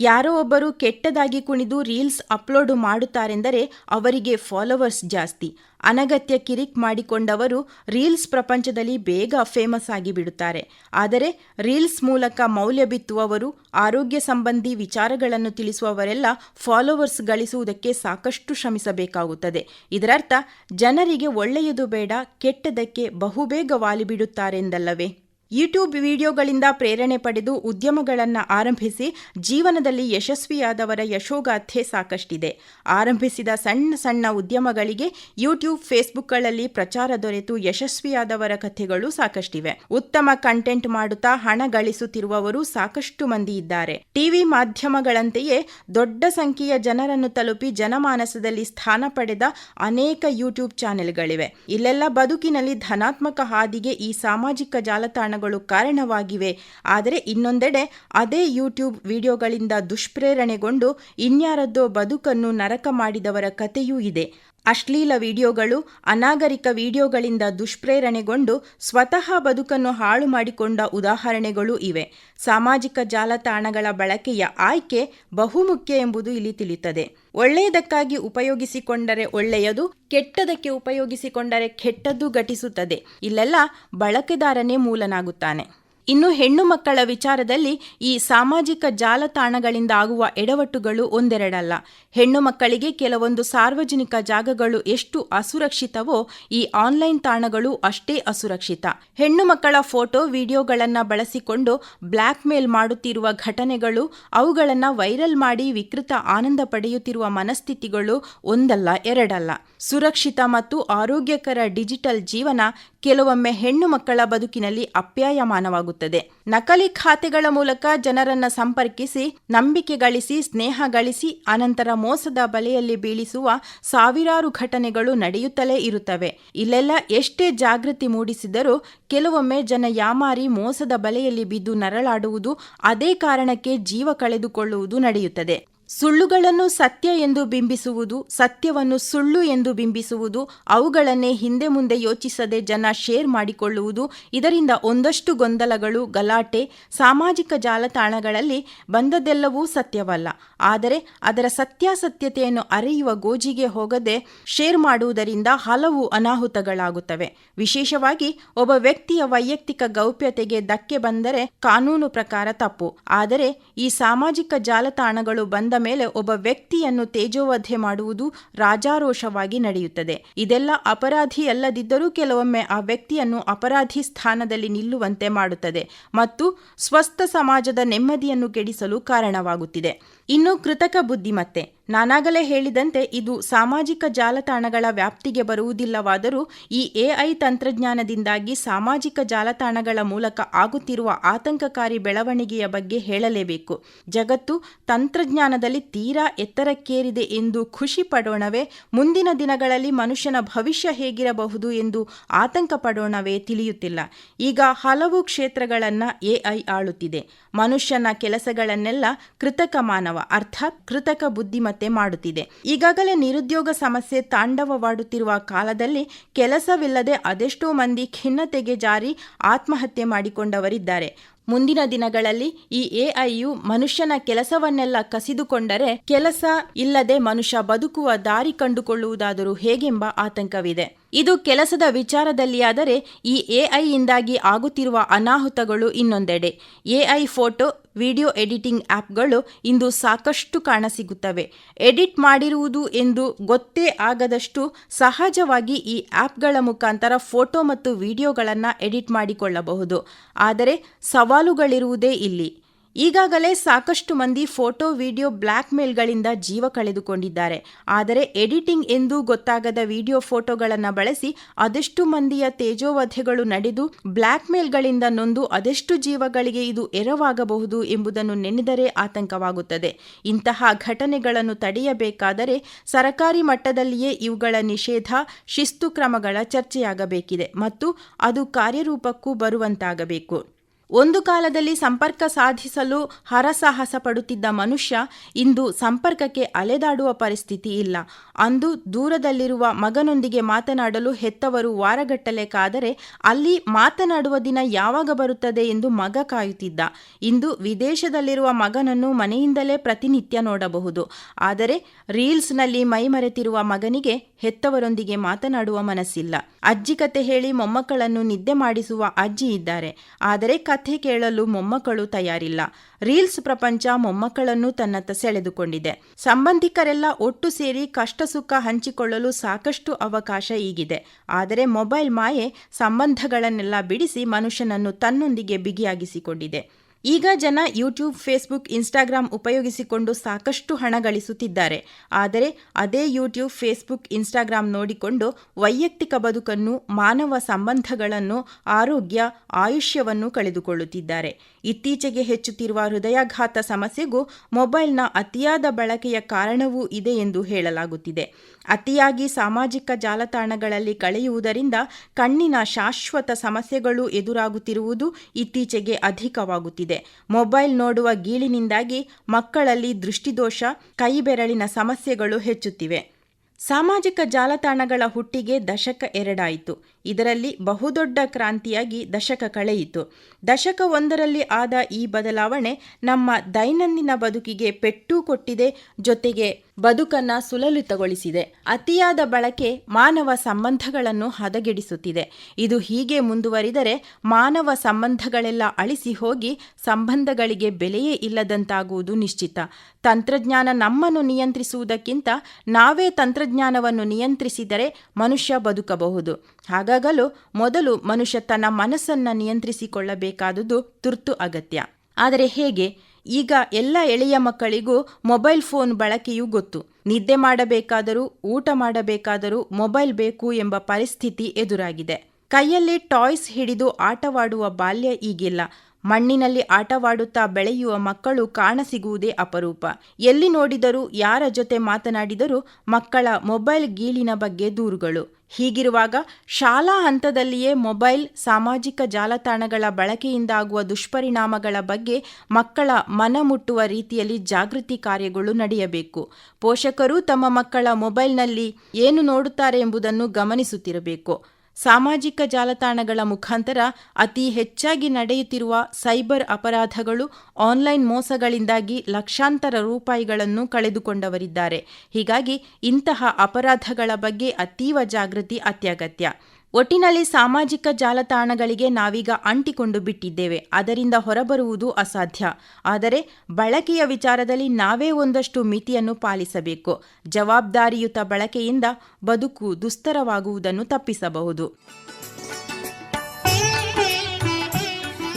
C: ಯಾರೋ ಒಬ್ಬರು ಕೆಟ್ಟದಾಗಿ ಕುಣಿದು ರೀಲ್ಸ್ ಅಪ್ಲೋಡ್ ಮಾಡುತ್ತಾರೆಂದರೆ ಅವರಿಗೆ ಫಾಲೋವರ್ಸ್ ಜಾಸ್ತಿ. ಅನಗತ್ಯ ಕಿರಿಕ್ ಮಾಡಿಕೊಂಡವರು ರೀಲ್ಸ್ ಪ್ರಪಂಚದಲ್ಲಿ ಬೇಗ ಫೇಮಸ್ ಆಗಿ ಬಿಡುತ್ತಾರೆ ಆದರೆ ರೀಲ್ಸ್ ಮೂಲಕ ಮೌಲ್ಯ ಬಿತ್ತುವವರು, ಆರೋಗ್ಯ ಸಂಬಂಧಿ ವಿಚಾರಗಳನ್ನು ತಿಳಿಸುವವರೆಲ್ಲ ಫಾಲೋವರ್ಸ್ ಗಳಿಸುವುದಕ್ಕೆ ಸಾಕಷ್ಟು ಶ್ರಮಿಸಬೇಕಾಗುತ್ತದೆ. ಇದರರ್ಥ, ಜನರಿಗೆ ಒಳ್ಳೆಯದು ಬೇಡ ಕೆಟ್ಟದಕ್ಕೆ ಬಹುಬೇಗ ವಾಲಿಬಿಡುತ್ತಾರೆಂದಲ್ಲವೇ? ಯೂಟ್ಯೂಬ್ ವಿಡಿಯೋಗಳಿಂದ ಪ್ರೇರಣೆ ಪಡೆದು ಉದ್ಯಮಗಳನ್ನು ಆರಂಭಿಸಿ ಜೀವನದಲ್ಲಿ ಯಶಸ್ವಿಯಾದವರ ಯಶೋಗಾಥೆ ಸಾಕಷ್ಟಿದೆ. ಆರಂಭಿಸಿದ ಸಣ್ಣ ಸಣ್ಣ ಉದ್ಯಮಗಳಿಗೆ ಯೂಟ್ಯೂಬ್, ಫೇಸ್ಬುಕ್ಗಳಲ್ಲಿ ಪ್ರಚಾರ ದೊರೆತು ಯಶಸ್ವಿಯಾದವರ ಕಥೆಗಳು ಸಾಕಷ್ಟಿವೆ. ಉತ್ತಮ ಕಂಟೆಂಟ್ ಮಾಡುತ್ತಾ ಹಣ ಗಳಿಸುತ್ತಿರುವವರು ಸಾಕಷ್ಟು ಮಂದಿ ಇದ್ದಾರೆ. ಟಿವಿ ಮಾಧ್ಯಮಗಳಂತೆಯೇ ದೊಡ್ಡ ಸಂಖ್ಯೆಯ ಜನರನ್ನು ತಲುಪಿ ಜನಮಾನಸದಲ್ಲಿ ಸ್ಥಾನ ಪಡೆದ ಅನೇಕ ಯೂಟ್ಯೂಬ್ ಚಾನೆಲ್ಗಳಿವೆ. ಇಲ್ಲೆಲ್ಲ ಬದುಕಿನಲ್ಲಿ ಧನಾತ್ಮಕ ಹಾದಿಗೆ ಈ ಸಾಮಾಜಿಕ ಜಾಲತಾಣ ಕಾರಣವಾಗಿವೆ. ಆದರೆ ಇನ್ನೊಂದೆಡೆ ಅದೇ ಯೂಟ್ಯೂಬ್ ವಿಡಿಯೋಗಳಿಂದ ದುಷ್ಪ್ರೇರಣೆಗೊಂಡು ಇನ್ಯಾರದ್ದೋ ಬದುಕನ್ನು ನರಕ ಮಾಡಿದವರ ಕಥೆಯೂ ಇದೆ. ಅಶ್ಲೀಲ ವಿಡಿಯೋಗಳು, ಅನಾಗರಿಕ ವಿಡಿಯೋಗಳಿಂದ ದುಷ್ಪ್ರೇರಣೆಗೊಂಡು ಸ್ವತಃ ಬದುಕನ್ನು ಹಾಳು ಮಾಡಿಕೊಂಡ ಉದಾಹರಣೆಗಳು ಇವೆ. ಸಾಮಾಜಿಕ ಜಾಲತಾಣಗಳ ಬಳಕೆಯ ಆಯ್ಕೆ ಬಹುಮುಖ್ಯ ಎಂಬುದು ಇಲ್ಲಿ ತಿಳಿಯುತ್ತದೆ. ಒಳ್ಳೆಯದಕ್ಕಾಗಿ ಉಪಯೋಗಿಸಿಕೊಂಡರೆ ಒಳ್ಳೆಯದು, ಕೆಟ್ಟದಕ್ಕೆ ಉಪಯೋಗಿಸಿಕೊಂಡರೆ ಕೆಟ್ಟದ್ದು ಘಟಿಸುತ್ತದೆ. ಇಲ್ಲೆಲ್ಲ ಬಳಕೆದಾರನೇ ಮೂಲನಾಗುತ್ತಾನೆ. ಇನ್ನು ಹೆಣ್ಣು ಮಕ್ಕಳ ವಿಚಾರದಲ್ಲಿ ಈ ಸಾಮಾಜಿಕ ಜಾಲತಾಣಗಳಿಂದ ಆಗುವ ಎಡವಟ್ಟುಗಳು ಒಂದೆರಡಲ್ಲ. ಹೆಣ್ಣು ಮಕ್ಕಳಿಗೆ ಕೆಲವೊಂದು ಸಾರ್ವಜನಿಕ ಜಾಗಗಳು ಎಷ್ಟು ಅಸುರಕ್ಷಿತವೋ ಈ ಆನ್ಲೈನ್ ತಾಣಗಳು ಅಷ್ಟೇ ಅಸುರಕ್ಷಿತ. ಹೆಣ್ಣು ಮಕ್ಕಳ ಫೋಟೋ, ವಿಡಿಯೋಗಳನ್ನು ಬಳಸಿಕೊಂಡು ಬ್ಲ್ಯಾಕ್ ಮೇಲ್ ಮಾಡುತ್ತಿರುವ ಘಟನೆಗಳು, ಅವುಗಳನ್ನು ವೈರಲ್ ಮಾಡಿ ವಿಕೃತ ಆನಂದ ಪಡೆಯುತ್ತಿರುವ ಮನಸ್ಥಿತಿಗಳು ಒಂದಲ್ಲ, ಎರಡಲ್ಲ. ಸುರಕ್ಷಿತ ಮತ್ತು ಆರೋಗ್ಯಕರ ಡಿಜಿಟಲ್ ಜೀವನ ಕೆಲವೊಮ್ಮೆ ಹೆಣ್ಣು ಮಕ್ಕಳ ಬದುಕಿನಲ್ಲಿ ಅಪ್ಯಾಯಮಾನವಾಗುತ್ತದೆ. ನಕಲಿ ಖಾತೆಗಳ ಮೂಲಕ ಜನರನ್ನ ಸಂಪರ್ಕಿಸಿ, ನಂಬಿಕೆ ಗಳಿಸಿ, ಸ್ನೇಹ ಗಳಿಸಿ, ಅನಂತರ ಮೋಸದ ಬಲೆಯಲ್ಲಿ ಬೀಳಿಸುವ ಸಾವಿರಾರು ಘಟನೆಗಳು ನಡೆಯುತ್ತಲೇ ಇರುತ್ತವೆ. ಇಲ್ಲೆಲ್ಲ ಎಷ್ಟೇ ಜಾಗೃತಿ ಮೂಡಿಸಿದರೂ ಕೆಲವೊಮ್ಮೆ ಜನ ಯಾಮಾರಿ ಮೋಸದ ಬಲೆಯಲ್ಲಿ ಬಿದ್ದು ನರಳಾಡುವುದು, ಅದೇ ಕಾರಣಕ್ಕೆ ಜೀವ ಕಳೆದುಕೊಳ್ಳುವುದು ನಡೆಯುತ್ತದೆ. ಸುಳ್ಳುಗಳನ್ನು ಸತ್ಯ ಎಂದು ಬಿಂಬಿಸುವುದು, ಸತ್ಯವನ್ನು ಸುಳ್ಳು ಎಂದು ಬಿಂಬಿಸುವುದು, ಅವುಗಳನ್ನೇ ಹಿಂದೆ ಮುಂದೆ ಯೋಚಿಸದೆ ಜನ ಶೇರ್ ಮಾಡಿಕೊಳ್ಳುವುದು, ಇದರಿಂದ ಒಂದಷ್ಟು ಗೊಂದಲಗಳು, ಗಲಾಟೆ, ಸಾಮಾಜಿಕ ಜಾಲತಾಣಗಳಲ್ಲಿ ಬಂದದ್ದೆಲ್ಲವೂ ಸತ್ಯವಲ್ಲ. ಆದರೆ ಅದರ ಸತ್ಯಾಸತ್ಯತೆಯನ್ನು ಅರಿಯುವ ಗೋಜಿಗೆ ಹೋಗದೆ ಶೇರ್ ಮಾಡುವುದರಿಂದ ಹಲವು ಅನಾಹುತಗಳಾಗುತ್ತವೆ. ವಿಶೇಷವಾಗಿ ಒಬ್ಬ ವ್ಯಕ್ತಿಯ ವೈಯಕ್ತಿಕ ಗೌಪ್ಯತೆಗೆ ಧಕ್ಕೆ ಬಂದರೆ ಕಾನೂನು ಪ್ರಕಾರ ತಪ್ಪು. ಆದರೆ ಈ ಸಾಮಾಜಿಕ ಜಾಲತಾಣಗಳು ಬಂದ ಮೇಲೆ ಒಬ್ಬ ವ್ಯಕ್ತಿಯನ್ನು ತೇಜೋವಧೆ ಮಾಡುವುದು ರಾಜಾರೋಷವಾಗಿ ನಡೆಯುತ್ತದೆ. ಇದೆಲ್ಲ ಅಪರಾಧಿ ಅಲ್ಲದಿದ್ದರೂ ಕೆಲವೊಮ್ಮೆ ಆ ವ್ಯಕ್ತಿಯನ್ನು ಅಪರಾಧಿ ಸ್ಥಾನದಲ್ಲಿ ನಿಲ್ಲುವಂತೆ ಮಾಡುತ್ತದೆ ಮತ್ತು ಸ್ವಸ್ಥ ಸಮಾಜದ ನೆಮ್ಮದಿಯನ್ನು ಕೆಡಿಸಲು ಕಾರಣವಾಗುತ್ತಿದೆ. ಇನ್ನು ಕೃತಕ ಬುದ್ಧಿಮತ್ತೆ. ನಾನಾಗಲೇ ಹೇಳಿದಂತೆ ಇದು ಸಾಮಾಜಿಕ ಜಾಲತಾಣಗಳ ವ್ಯಾಪ್ತಿಗೆ ಬರುವುದಿಲ್ಲವಾದರೂ ಈ ಎಐ ತಂತ್ರಜ್ಞಾನದಿಂದಾಗಿ ಸಾಮಾಜಿಕ ಜಾಲತಾಣಗಳ ಮೂಲಕ ಆಗುತ್ತಿರುವ ಆತಂಕಕಾರಿ ಬೆಳವಣಿಗೆಯ ಬಗ್ಗೆ ಹೇಳಲೇಬೇಕು. ಜಗತ್ತು ತಂತ್ರಜ್ಞಾನದಲ್ಲಿ ತೀರಾ ಎತ್ತರಕ್ಕೇರಿದೆ ಎಂದು ಖುಷಿ ಪಡೋಣವೇ, ಮುಂದಿನ ದಿನಗಳಲ್ಲಿ ಮನುಷ್ಯನ ಭವಿಷ್ಯ ಹೇಗಿರಬಹುದು ಎಂದು ಆತಂಕ ಪಡೋಣವೇ ತಿಳಿಯುತ್ತಿಲ್ಲ. ಈಗ ಹಲವು ಕ್ಷೇತ್ರಗಳನ್ನು ಎಐ ಆಳುತ್ತಿದೆ. ಮನುಷ್ಯನ ಕೆಲಸಗಳನ್ನೆಲ್ಲ ಕೃತಕ ಮಾನವ, ಅರ್ಥಾತ್ ಕೃತಕ ಬುದ್ಧಿಮತ್ತೆ ಮಾಡುತ್ತಿದೆ. ಈಗಾಗಲೇ ನಿರುದ್ಯೋಗ ಸಮಸ್ಯೆ ತಾಂಡವವಾಡುತ್ತಿರುವ ಕಾಲದಲ್ಲಿ ಕೆಲಸವಿಲ್ಲದೆ ಅದೆಷ್ಟೋ ಮಂದಿ ಖಿನ್ನತೆಗೆ ಜಾರಿ ಆತ್ಮಹತ್ಯೆ ಮಾಡಿಕೊಂಡವರಿದ್ದಾರೆ. ಮುಂದಿನ ದಿನಗಳಲ್ಲಿ ಈ ಎಐಯು ಮನುಷ್ಯನ ಕೆಲಸವನ್ನೆಲ್ಲ ಕಸಿದುಕೊಂಡರೆ ಕೆಲಸ ಇಲ್ಲದೆ ಮನುಷ್ಯ ಬದುಕುವ ದಾರಿ ಕಂಡುಕೊಳ್ಳುವುದಾದರೂ ಹೇಗೆಂಬ ಆತಂಕವಿದೆ. ಇದು ಕೆಲಸದ ವಿಚಾರದಲ್ಲಿಯಾದರೆ ಈ ಎಐಯಿಂದಾಗಿ ಆಗುತ್ತಿರುವ ಅನಾಹುತಗಳು ಇನ್ನೊಂದೆಡೆ. ಎಐ ಫೋಟೋ ವಿಡಿಯೋ ಎಡಿಟಿಂಗ್ ಆ್ಯಪ್ಗಳು ಇಂದು ಸಾಕಷ್ಟು ಕಾಣಸಿಗುತ್ತವೆ. ಎಡಿಟ್ ಮಾಡಿರುವುದು ಎಂದು ಗೊತ್ತೇ ಆಗದಷ್ಟು ಸಹಜವಾಗಿ ಈ ಆ್ಯಪ್ಗಳ ಮುಖಾಂತರ ಫೋಟೋ ಮತ್ತು ವಿಡಿಯೋಗಳನ್ನು ಎಡಿಟ್ ಮಾಡಿಕೊಳ್ಳಬಹುದು. ಆದರೆ ಸವಾಲುಗಳಿರುವುದೇ ಇಲ್ಲಿ. ಈಗಾಗಲೇ ಸಾಕಷ್ಟು ಮಂದಿ ಫೋಟೋ, ವಿಡಿಯೋ ಬ್ಲ್ಯಾಕ್ ಮೇಲ್ಗಳಿಂದ ಜೀವ ಕಳೆದುಕೊಂಡಿದ್ದಾರೆ. ಆದರೆ ಎಡಿಟಿಂಗ್ ಎಂದೂ ಗೊತ್ತಾಗದ ವಿಡಿಯೋ ಫೋಟೋಗಳನ್ನು ಬಳಸಿ ಅದೆಷ್ಟು ಮಂದಿಯ ತೇಜೋವಧೆಗಳು ನಡೆದು ಬ್ಲ್ಯಾಕ್ ಮೇಲ್ಗಳಿಂದ ನೊಂದು ಅದೆಷ್ಟು ಜೀವಗಳಿಗೆ ಇದು ಎರವಾಗಬಹುದು ಎಂಬುದನ್ನು ನೆನೆದರೆ ಆತಂಕವಾಗುತ್ತದೆ. ಇಂತಹ ಘಟನೆಗಳನ್ನು ತಡೆಯಬೇಕಾದರೆ ಸರಕಾರಿ ಮಟ್ಟದಲ್ಲಿಯೇ ಇವುಗಳ ನಿಷೇಧ, ಶಿಸ್ತು ಕ್ರಮಗಳ ಚರ್ಚೆಯಾಗಬೇಕಿದೆ ಮತ್ತು ಅದು ಕಾರ್ಯರೂಪಕ್ಕೂ ಬರುವಂತಾಗಬೇಕು. ಒಂದು ಕಾಲದಲ್ಲಿ ಸಂಪರ್ಕ ಸಾಧಿಸಲು ಹರಸಾಹಸ ಪಡುತ್ತಿದ್ದ ಮನುಷ್ಯ ಇಂದು ಸಂಪರ್ಕಕ್ಕೆ ಅಲೆದಾಡುವ ಪರಿಸ್ಥಿತಿ ಇಲ್ಲ. ಅಂದು ದೂರದಲ್ಲಿರುವ ಮಗನೊಂದಿಗೆ ಮಾತನಾಡಲು ಹೆತ್ತವರು ವಾರಗಟ್ಟಲೆ ಕಾದರೆ ಅಲ್ಲಿ ಮಾತನಾಡುವ ದಿನ ಯಾವಾಗ ಬರುತ್ತದೆ ಎಂದು ಮಗ ಕಾಯುತ್ತಿದ್ದ. ಇಂದು ವಿದೇಶದಲ್ಲಿರುವ ಮಗನನ್ನು ಮನೆಯಿಂದಲೇ ಪ್ರತಿನಿತ್ಯ ನೋಡಬಹುದು. ಆದರೆ ರೀಲ್ಸ್ನಲ್ಲಿ ಮೈಮರೆತಿರುವ ಮಗನಿಗೆ ಹೆತ್ತವರೊಂದಿಗೆ ಮಾತನಾಡುವ ಮನಸ್ಸಿಲ್ಲ. ಅಜ್ಜಿ ಕತೆ ಹೇಳಿ ಮೊಮ್ಮಕ್ಕಳನ್ನು ನಿದ್ದೆ ಮಾಡಿಸುವ ಅಜ್ಜಿ ಇದ್ದಾರೆ. ಆದರೆ ಕಥೆ ಕೇಳಲು ಮೊಮ್ಮಕ್ಕಳು ತಯಾರಿಲ್ಲ. ರೀಲ್ಸ್ ಪ್ರಪಂಚ ಮೊಮ್ಮಕ್ಕಳನ್ನು ತನ್ನತ್ತ ಸೆಳೆದುಕೊಂಡಿದೆ. ಸಂಬಂಧಿಕರೆಲ್ಲ ಒಟ್ಟು ಸೇರಿ ಕಷ್ಟ ಸುಖ ಹಂಚಿಕೊಳ್ಳಲು ಸಾಕಷ್ಟು ಅವಕಾಶ ಈಗಿದೆ. ಆದರೆ ಮೊಬೈಲ್ ಮಾಯೆ ಸಂಬಂಧಗಳನ್ನೆಲ್ಲ ಬಿಡಿಸಿ ಮನುಷ್ಯನನ್ನು ತನ್ನೊಂದಿಗೆ ಬಿಗಿಯಾಗಿಸಿಕೊಂಡಿದೆ. ಈಗ ಜನ ಯೂಟ್ಯೂಬ್ ಫೇಸ್ಬುಕ್ ಇನ್ಸ್ಟಾಗ್ರಾಂ ಉಪಯೋಗಿಸಿಕೊಂಡು ಸಾಕಷ್ಟು ಹಣ ಗಳಿಸುತ್ತಿದ್ದಾರೆ. ಆದರೆ ಅದೇ ಯೂಟ್ಯೂಬ್ ಫೇಸ್ಬುಕ್ ಇನ್ಸ್ಟಾಗ್ರಾಂ ನೋಡಿಕೊಂಡು ವೈಯಕ್ತಿಕ ಬದುಕನ್ನು, ಮಾನವ ಸಂಬಂಧಗಳನ್ನು, ಆರೋಗ್ಯ, ಆಯುಷ್ಯವನ್ನು ಕಳೆದುಕೊಳ್ಳುತ್ತಿದ್ದಾರೆ. ಇತ್ತೀಚೆಗೆ ಹೆಚ್ಚುತ್ತಿರುವ ಹೃದಯಾಘಾತ ಸಮಸ್ಯೆಗೂ ಮೊಬೈಲ್ನ ಅತಿಯಾದ ಬಳಕೆಯ ಕಾರಣವೂ ಇದೆ ಎಂದು ಹೇಳಲಾಗುತ್ತಿದೆ. ಅತಿಯಾಗಿ ಸಾಮಾಜಿಕ ಜಾಲತಾಣಗಳಲ್ಲಿ ಕಳೆಯುವುದರಿಂದ ಕಣ್ಣಿನ ಶಾಶ್ವತ ಸಮಸ್ಯೆಗಳು ಎದುರಾಗುತ್ತಿರುವುದು ಇತ್ತೀಚೆಗೆ ಅಧಿಕವಾಗುತ್ತಿದೆ. ಮೊಬೈಲ್ ನೋಡುವ ಗೀಳಿನಿಂದಾಗಿ ಮಕ್ಕಳಲ್ಲಿ ದೃಷ್ಟಿದೋಷ, ಕೈಬೆರಳಿನ ಸಮಸ್ಯೆಗಳು ಹೆಚ್ಚುತ್ತಿವೆ. ಸಾಮಾಜಿಕ ಜಾಲತಾಣಗಳ ಹುಟ್ಟಿಗೆ ದಶಕ ಎರಡಾಯಿತು. ಇದರಲ್ಲಿ ಬಹುದೊಡ್ಡ ಕ್ರಾಂತಿಯಾಗಿ ದಶಕ ಕಳೆಯಿತು. ದಶಕ ಒಂದರಲ್ಲಿ ಆದ ಈ ಬದಲಾವಣೆ ನಮ್ಮ ದೈನಂದಿನ ಬದುಕಿಗೆ ಪೆಟ್ಟು ಕೊಟ್ಟಿದೆ, ಜೊತೆಗೆ ಬದುಕನ್ನು ಸುಲಲಿತಗೊಳಿಸಿದೆ. ಅತಿಯಾದ ಬಳಕೆ ಮಾನವ ಸಂಬಂಧಗಳನ್ನು ಹದಗೆಡಿಸುತ್ತಿದೆ. ಇದು ಹೀಗೆ ಮುಂದುವರಿದರೆ ಮಾನವ ಸಂಬಂಧಗಳೆಲ್ಲ ಅಳಿಸಿ ಹೋಗಿ ಸಂಬಂಧಗಳಿಗೆ ಬೆಲೆಯೇ ಇಲ್ಲದಂತಾಗುವುದು ನಿಶ್ಚಿತ. ತಂತ್ರಜ್ಞಾನ ನಮ್ಮನ್ನು ನಿಯಂತ್ರಿಸುವುದಕ್ಕಿಂತ ನಾವೇ ತಂತ್ರಜ್ಞಾನವನ್ನು ನಿಯಂತ್ರಿಸಿದರೆ ಮನುಷ್ಯ ಬದುಕಬಹುದು. ಹಾಗಾಗಲು ಮೊದಲು ಮನುಷ್ಯ ತನ್ನ ಮನಸ್ಸನ್ನು ನಿಯಂತ್ರಿಸಿಕೊಳ್ಳಬೇಕಾದುದು ತುರ್ತು ಅಗತ್ಯ. ಆದರೆ ಹೇಗೆ? ಈಗ ಎಲ್ಲ ಎಳೆಯ ಮಕ್ಕಳಿಗೂ ಮೊಬೈಲ್ ಫೋನ್ ಬಳಕೆಯೂ ಗೊತ್ತು. ನಿದ್ದೆ ಮಾಡಬೇಕಾದರೂ, ಊಟ ಮಾಡಬೇಕಾದರೂ ಮೊಬೈಲ್ ಬೇಕು ಎಂಬ ಪರಿಸ್ಥಿತಿ ಎದುರಾಗಿದೆ. ಕೈಯಲ್ಲಿ ಟಾಯ್ಸ್ ಹಿಡಿದು ಆಟವಾಡುವ ಬಾಲ್ಯ ಈಗಿಲ್ಲ. ಮಣ್ಣಿನಲ್ಲಿ ಆಟವಾಡುತ್ತಾ ಬೆಳೆಯುವ ಮಕ್ಕಳು ಕಾಣಸಿಗುವುದೇ ಅಪರೂಪ. ಎಲ್ಲಿ ನೋಡಿದರೂ, ಯಾರ ಜೊತೆ ಮಾತನಾಡಿದರೂ ಮಕ್ಕಳ ಮೊಬೈಲ್ ಗೀಳಿನ ಬಗ್ಗೆ ದೂರುಗಳು. ಹೀಗಿರುವಾಗ ಶಾಲಾ ಹಂತದಲ್ಲಿಯೇ ಮೊಬೈಲ್, ಸಾಮಾಜಿಕ ಜಾಲತಾಣಗಳ ಬಳಕೆಯಿಂದಾಗುವ ದುಷ್ಪರಿಣಾಮಗಳ ಬಗ್ಗೆ ಮಕ್ಕಳ ಮನ ಮುಟ್ಟುವ ರೀತಿಯಲ್ಲಿ ಜಾಗೃತಿ ಕಾರ್ಯಗಳು ನಡೆಯಬೇಕು. ಪೋಷಕರು ತಮ್ಮ ಮಕ್ಕಳ ಮೊಬೈಲ್ನಲ್ಲಿ ಏನು ನೋಡುತ್ತಾರೆ ಎಂಬುದನ್ನು ಗಮನಿಸುತ್ತಿರಬೇಕು. ಸಾಮಾಜಿಕ ಜಾಲತಾಣಗಳ ಮುಖಾಂತರ ಅತಿ ಹೆಚ್ಚಾಗಿ ನಡೆಯುತ್ತಿರುವ ಸೈಬರ್ ಅಪರಾಧಗಳು ಆನ್ಲೈನ್ ಮೋಸಗಳಿಂದಾಗಿ ಲಕ್ಷಾಂತರ ರೂಪಾಯಿಗಳನ್ನು ಕಳೆದುಕೊಂಡವರಿದ್ದಾರೆ. ಹೀಗಾಗಿ ಇಂತಹ ಅಪರಾಧಗಳ ಬಗ್ಗೆ ಅತೀವ ಜಾಗೃತಿ ಅತ್ಯಗತ್ಯ. ಒಟ್ಟಿನಲ್ಲಿ ಸಾಮಾಜಿಕ ಜಾಲತಾಣಗಳಿಗೆ ನಾವೀಗ ಅಂಟಿಕೊಂಡು ಬಿಟ್ಟಿದ್ದೇವೆ. ಅದರಿಂದ ಹೊರಬರುವುದು ಅಸಾಧ್ಯ. ಆದರೆ ಬಳಕೆಯ ವಿಚಾರದಲ್ಲಿ ನಾವೇ ಒಂದಷ್ಟು ಮಿತಿಯನ್ನು ಪಾಲಿಸಬೇಕು. ಜವಾಬ್ದಾರಿಯುತ ಬಳಕೆಯಿಂದ ಬದುಕು ದುಸ್ತರವಾಗುವುದನ್ನು ತಪ್ಪಿಸಬಹುದು.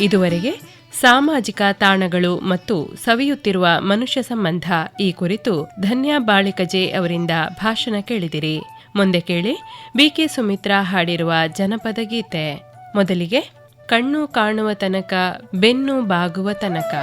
B: ಇದುವರೆಗೆ ಸಾಮಾಜಿಕ ತಾಣಗಳು ಮತ್ತು ಸವಿಯುತ್ತಿರುವ ಮನುಷ್ಯ ಸಂಬಂಧ ಈ ಕುರಿತು ಧನ್ಯಾ ಬಾಳಿಕಜೆ ಅವರಿಂದ ಭಾಷಣ ಕೇಳಿದಿರಿ. ಮುಂದೆ ಕೇಳಿ ಬಿಕೆ ಸುಮಿತ್ರಾ ಹಾಡಿರುವ ಜನಪದ ಗೀತೆ. ಮೊದಲಿಗೆ ಕಣ್ಣು ಕಾಣುವ ತನಕ ಬೆನ್ನು ಬಾಗುವ ತನಕ.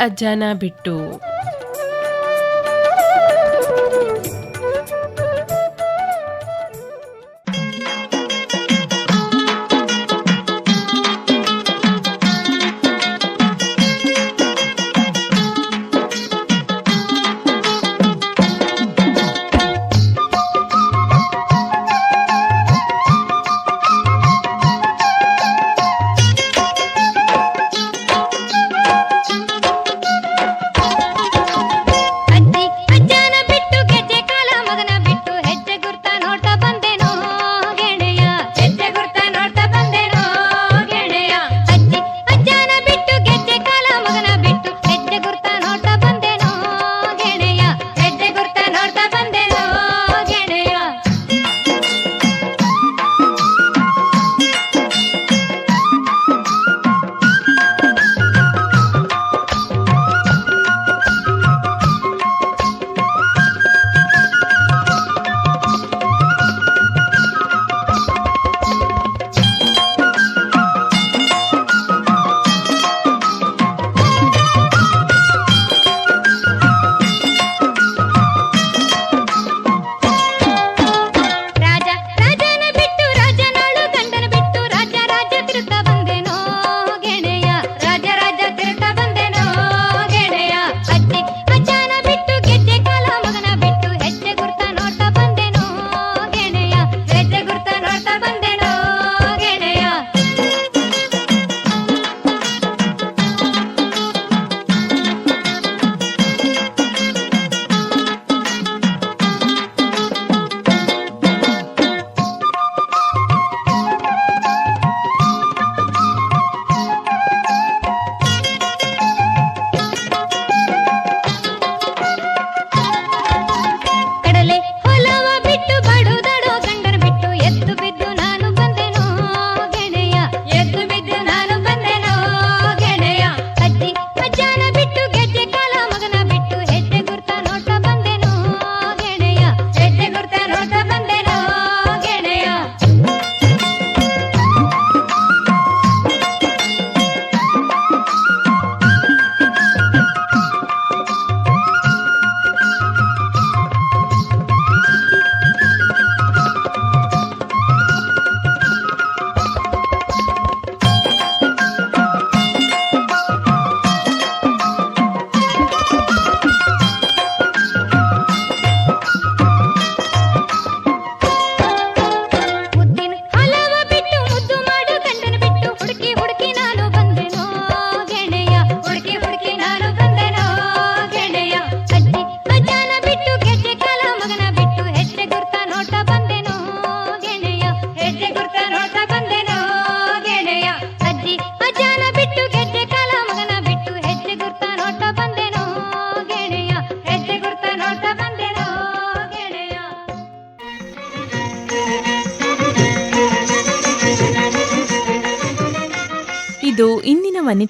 B: ಅಜ್ಜನ ಬಿಟ್ಟು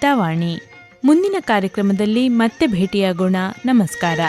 A: ವನಿತಾವಾಣಿ ಮುಂದಿನ ಕಾರ್ಯಕ್ರಮದಲ್ಲಿ ಮತ್ತೆ ಭೇಟಿಯಾಗೋಣ. ನಮಸ್ಕಾರ.